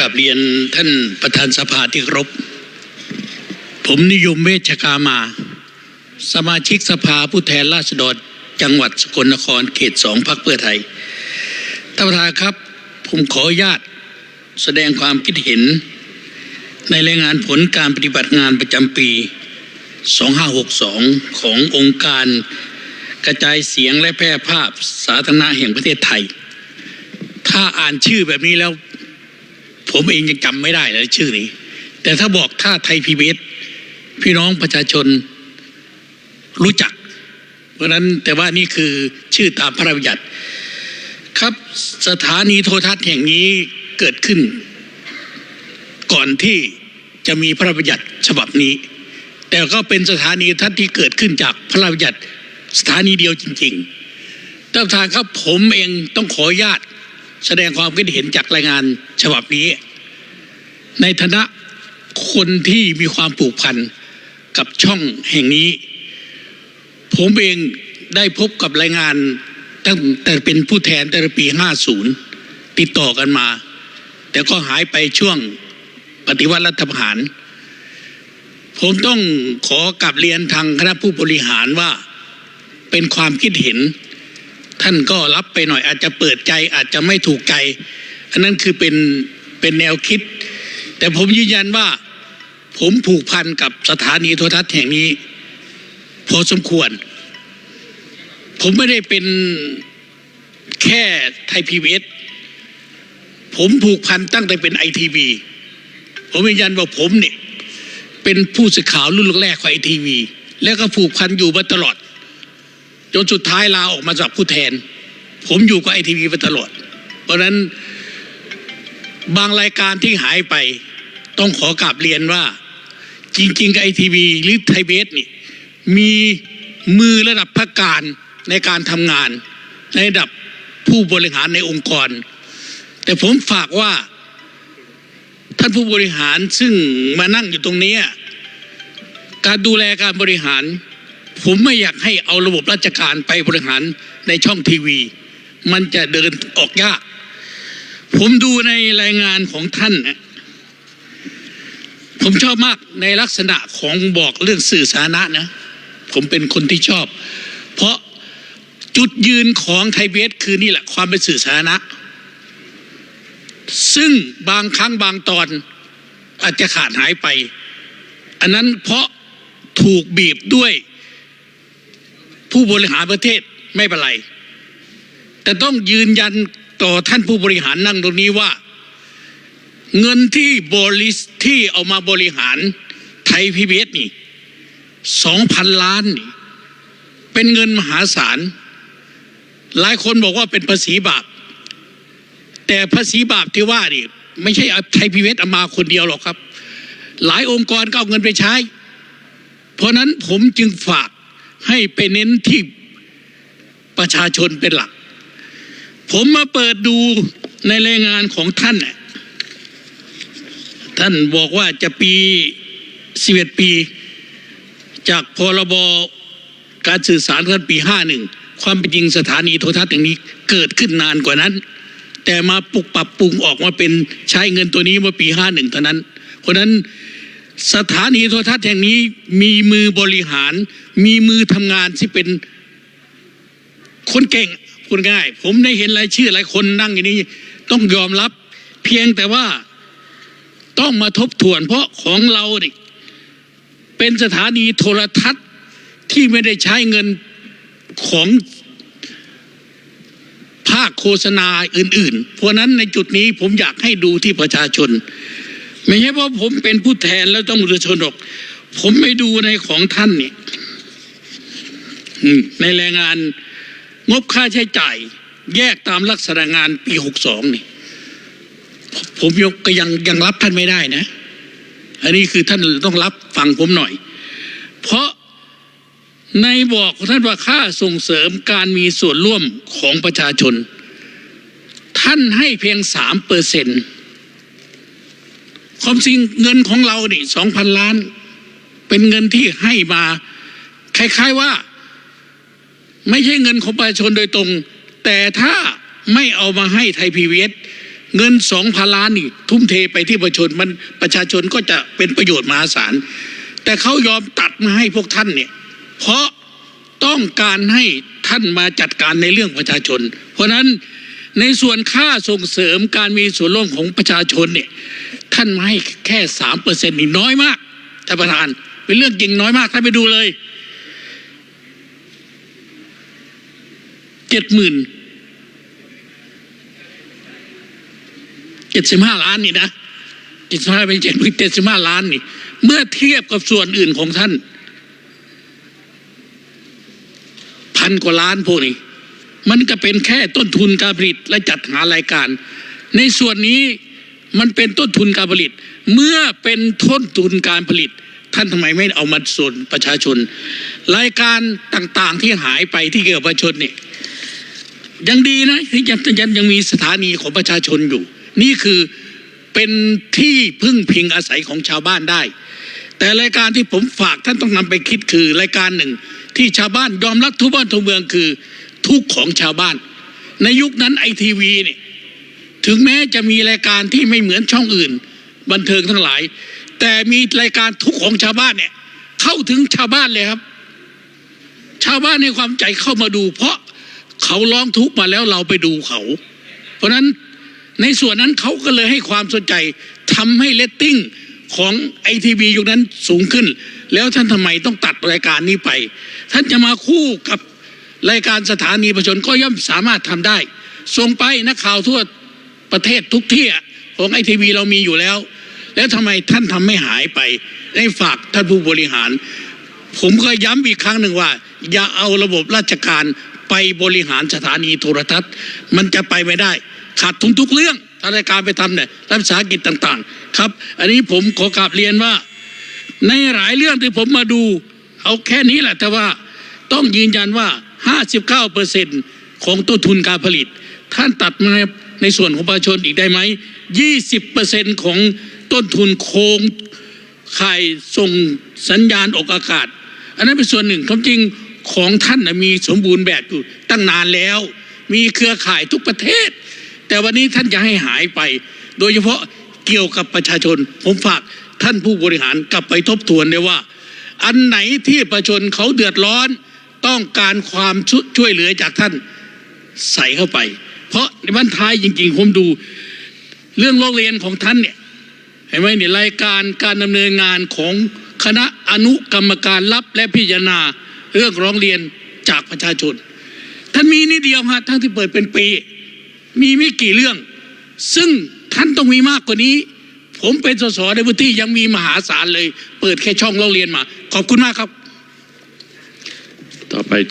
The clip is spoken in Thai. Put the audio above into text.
กับเรียนท่านประธานสภาที่ครพผมนิยมเวชกามา สมาชิกสภาผู้แทนราษฎรจังหวัดสกลนครเขตสองพักเพื่อไทยท่านประธานครับ ผมขออนุญาตแสดงความคิดเห็น ในรายงานผลการปฏิบัติงานประจำปี 2562 ขององค์การกระจายเสียงและแพร่ภาพสาธารณะแห่งประเทศไทย ถ้าอ่านชื่อแบบนี้แล้ว ผมเองยังจำไม่ได้เลยชื่อนี้ แต่ถ้าบอกถ้าไทยพีบีพี่น้องประชาชนรู้จัก เพราะนั้นแต่ว่านี่คือชื่อตามพระราชบัญญัติ ครับสถานีโทรทัศน์แห่งนี้เกิดขึ้น ก่อนที่จะมีพระราชบัญญัติฉบับนี้ แต่ก็เป็นสถานีทรทัศน์ที่เกิดขึ้นจากพระราชบัญญัติสถานีเดียวจริงๆท่านประธานครับผมเองต้องขออนุญาต แสดงความคิดเห็นจากรายงานฉบับนี้ ในฐานะคนที่มีความผูกพันกับช่องแห่งนี้ ผมเองได้พบกับรายงานตั้งแต่เป็นผู้แทนแต่ปี 50 ติดต่อกันมา แต่ก็หายไปช่วงปฏิวัติรัฐประหาร ผมต้องขอกลับเรียนทางคณะผู้บริหารว่าเป็นความคิดเห็น ท่านก็รับไปหน่อยอาจจะเปิดใจอาจจะไม่ถูกใจ อันนั้นคือเป็นเป็นแนวคิด แต่ผมยืนยันว่า ผมผูกพันกับสถานีโทรทัศน์แห่งนี้ พอสมควร ผมไม่ได้เป็นแค่ไทยพีวีเอสผมผูกพันตั้งแต่เป็นไอทีวีผมยืนยันว่าผมเนี่ยเป็นผู้สื่อข่าวรุ่นแรกของไอทีวีแล้วก็ผูกพันอยู่มาตลอด จนสุดท้ายลาออกมาจากผู้แทน ผมอยู่กับไอทีวีมาตลอด เพราะนั้นบางรายการที่หายไปต้องขอกราบเรียนว่า จริงๆไอทีวีหรือไทยเบสนี่มีมือระดับพักการในการทำงาน ในระดับผู้บริหารในองค์กร แต่ผมฝากว่าท่านผู้บริหารซึ่งมานั่งอยู่ตรงนี้ การดูแลการบริหาร ผมไม่อยากให้เอาระบบราชการไปบริหารในช่องทีวี มันจะเดินออกยาก ผมดูในรายงานของท่านนะผมชอบมากในลักษณะของบอกเรื่องสื่อสาธารณะนะ ผมเป็นคนที่ชอบ เพราะจุดยืนของไทยเบสคือนี่แหละความเป็นสื่อสาธารณะ ซึ่งบางครั้งบางตอนอาจจะขาดหายไป อันนั้นเพราะถูกบีบด้วย ผู้บริหารประเทศไม่เป็นไร แต่ต้องยืนยันต่อท่านผู้บริหารนั่งตรงนี้ว่า เงินที่บริษที่เอามาบริหารไทยพีบีเอสนี่สองพันล้านนี่ เป็นเงินมหาศาล หลายคนบอกว่าเป็นภาษีบาป แต่ภาษีบาปที่ว่านี่ไม่ใช่ไทยพีบีเอสเอามาคนเดียวหรอกครับ หลายองค์กรก็เอาเงินไปใช้ เพราะนั้นผมจึงฝาก ให้ไปเน้นที่ประชาชนเป็นหลัก ผมมาเปิดดูในรายงานของท่านน่ะท่านบอกว่าจะปี11ปี จากพรบการสื่อสารกันปี51ความเป็นจริงสถานีโทรทัศน์อย่างนี้เกิดขึ้นนานกว่านั้น แต่มาปรับปรับปรุงออกมาเป็นใช้เงินตัวนี้เมื่อปี51เท่านั้น เพราะนั้นสถานีโทรทัศน์แห่งนี้มีมือบริหาร มีมือทำงานที่เป็นคนเก่งพูดง่าย ผมได้เห็นรายชื่อหลายคนนั่งอย่างนี้ ต้องยอมรับเพียงแต่ว่าต้องมาทบทวนเพราะของเราเนี่เป็นสถานีโทรทัศน์ที่ไม่ได้ใช้เงินของภาคโฆษณาอื่น ๆ เพราะนั้นในจุดนี้ผมอยากให้ดูที่ประชาชน ไม่ใช่ว่าผมเป็นผู้แทนแล้วต้องประชาชนหรอกผมไม่ดูในของท่านเนี่ย ในแรายงานงบค่าใช้จ่าย แยกตามลักษณะงานปีหกสองนี่ ผมยกก็ยังยังรับท่านไม่ได้นะ อันนี้คือท่านต้องรับฟังผมหน่อย เพราะในบอกของท่านว่าค่าส่งเสริมการมีส่วนร่วมของประชาชน ท่านให้เพียงสามเปอร์เซ็นความจริงเงินของเรานี่สองพันล้าน เป็นเงินที่ให้มา คล้ายๆว่า ไม่ใช่เงินของประชาชนโดยตรง แต่ถ้าไม่เอามาให้ไทยพีวีเอสเงินสองพันล้านนี่ทุ่มเทไปที่ประชาชนมันประชาชนก็จะเป็นประโยชน์มหาศาล แต่เขายอมตัดมาให้พวกท่านเนี่ย เพราะต้องการให้ท่านมาจัดการในเรื่องประชาชน เพราะฉะนั้นในส่วนค่าส่งเสริมการมีส่วนร่วมของประชาชนเนี่ยท่านมาให้แค่สามเปอร์เซ็นต์นี่น้อยมากท่านประธาน เป็นเรื่องจริงน้อยมากท่านไปดูเลย เจ็ดหมื่นเจ็ดสิบห้าล้านนี่นะเจ็ดสิบห้าเป็นเจ็ดหมื่นเจ็ดสิบห้าล้านนี่ เมื่อเทียบกับส่วนอื่นของท่านพันกว่าล้านพวกนี้ มันก็เป็นแค่ต้นทุนการผลิตและจัดหารายการ ในส่วนนี้มันเป็นต้นทุนการผลิต เมื่อเป็นต้นทุนการผลิต ท่านทำไมไม่เอามาส่วนประชาชน รายการต่างๆที่หายไปที่เกี่ยวกับประชาชนเนี่ย ยังดีนะที่ยังยังยังมีสถานีของประชาชนอยู่ นี่คือเป็นที่พึ่งพิงอาศัยของชาวบ้านได้ แต่รายการที่ผมฝากท่านต้องนำไปคิดคือรายการหนึ่ง ที่ชาวบ้านยอมรับทุกบ้านทุกเมืองคือทุกของชาวบ้าน ในยุคนั้นไอทีวีเนี่ยถึงแม้จะมีรายการที่ไม่เหมือนช่องอื่น บันเทิงทั้งหลาย แต่มีรายการทุกของชาวบ้านเนี่ยเข้าถึงชาวบ้านเลยครับ ชาวบ้านในความใจเข้ามาดู เพราะ เขาร้องทุกข์มาแล้วเราไปดูเขา เพราะฉะนั้นในส่วนนั้นเขาก็เลยให้ความสนใจทำให้เลตติ้งของไอทีวียุคนั้นสูงขึ้น แล้วท่านทำไมต้องตัดรายการนี้ไป ท่านจะมาคู่กับรายการสถานีประชาชนก็ย่อมสามารถทำได้ ส่งไปนักข่าวทั่วประเทศทุกที่ของไอทีวีเรามีอยู่แล้ว แล้วทำไมท่านทำไม่หายไปได้ฝากท่านผู้บริหาร ผมก็ย้ำอีกครั้งหนึ่งว่า อย่าเอาระบบราชการ ไปบริหารสถานีโทรทัศน์ มันจะไปไม่ได้ ขาดทุนทุกเรื่องถ้ารายการไปทำเนี่ยรัฐวิสาหกิจต่าง ๆ ครับ อันนี้ผมขอกราบเรียนว่า ในหลายเรื่องที่ผมมาดู เอาแค่นี้แหละแต่ว่าต้องยืนยันว่า 59เปอร์เซ็นของต้นทุนการผลิต ท่านตัดมาในส่วนของประชาชนอีกได้ไหม 20เปอร์เซ็นของต้นทุนโครงข่ายส่งสัญญาณออกอากาศ อันนั้นเป็นส่วนหนึ่งความจริง ของท่านนะมีสมบูรณ์แบบอยู่ตั้งนานแล้ว มีเครือข่ายทุกประเทศ แต่วันนี้ท่านจะให้หายไป โดยเฉพาะเกี่ยวกับประชาชน ผมฝากท่านผู้บริหารกลับไปทบทวนเลยว่า อันไหนที่ประชาชนเขาเดือดร้อนต้องการความช่วยช่วยเหลือจากท่านใส่เข้าไป เพราะในบรรท้ายจริงๆ ผมดูเรื่องโรงเรียนของท่านเนี่ยเห็นไหมเนี่ยรายการการดำเนินงานของคณะอนุกรรมการรับและพิจารณา เรื่องร้องเรียนจากประชาชน ท่านมีนิดเดียวฮะทั้งที่เปิดเป็นปี มีไม่กี่เรื่อง ซึ่งท่านต้องมีมากกว่านี้ ผมเป็นสสในพื้นที่ยังมีมหาศาลเลย เปิดแค่ช่องร้องเรียนมา ขอบคุณมากครับ ต่อไป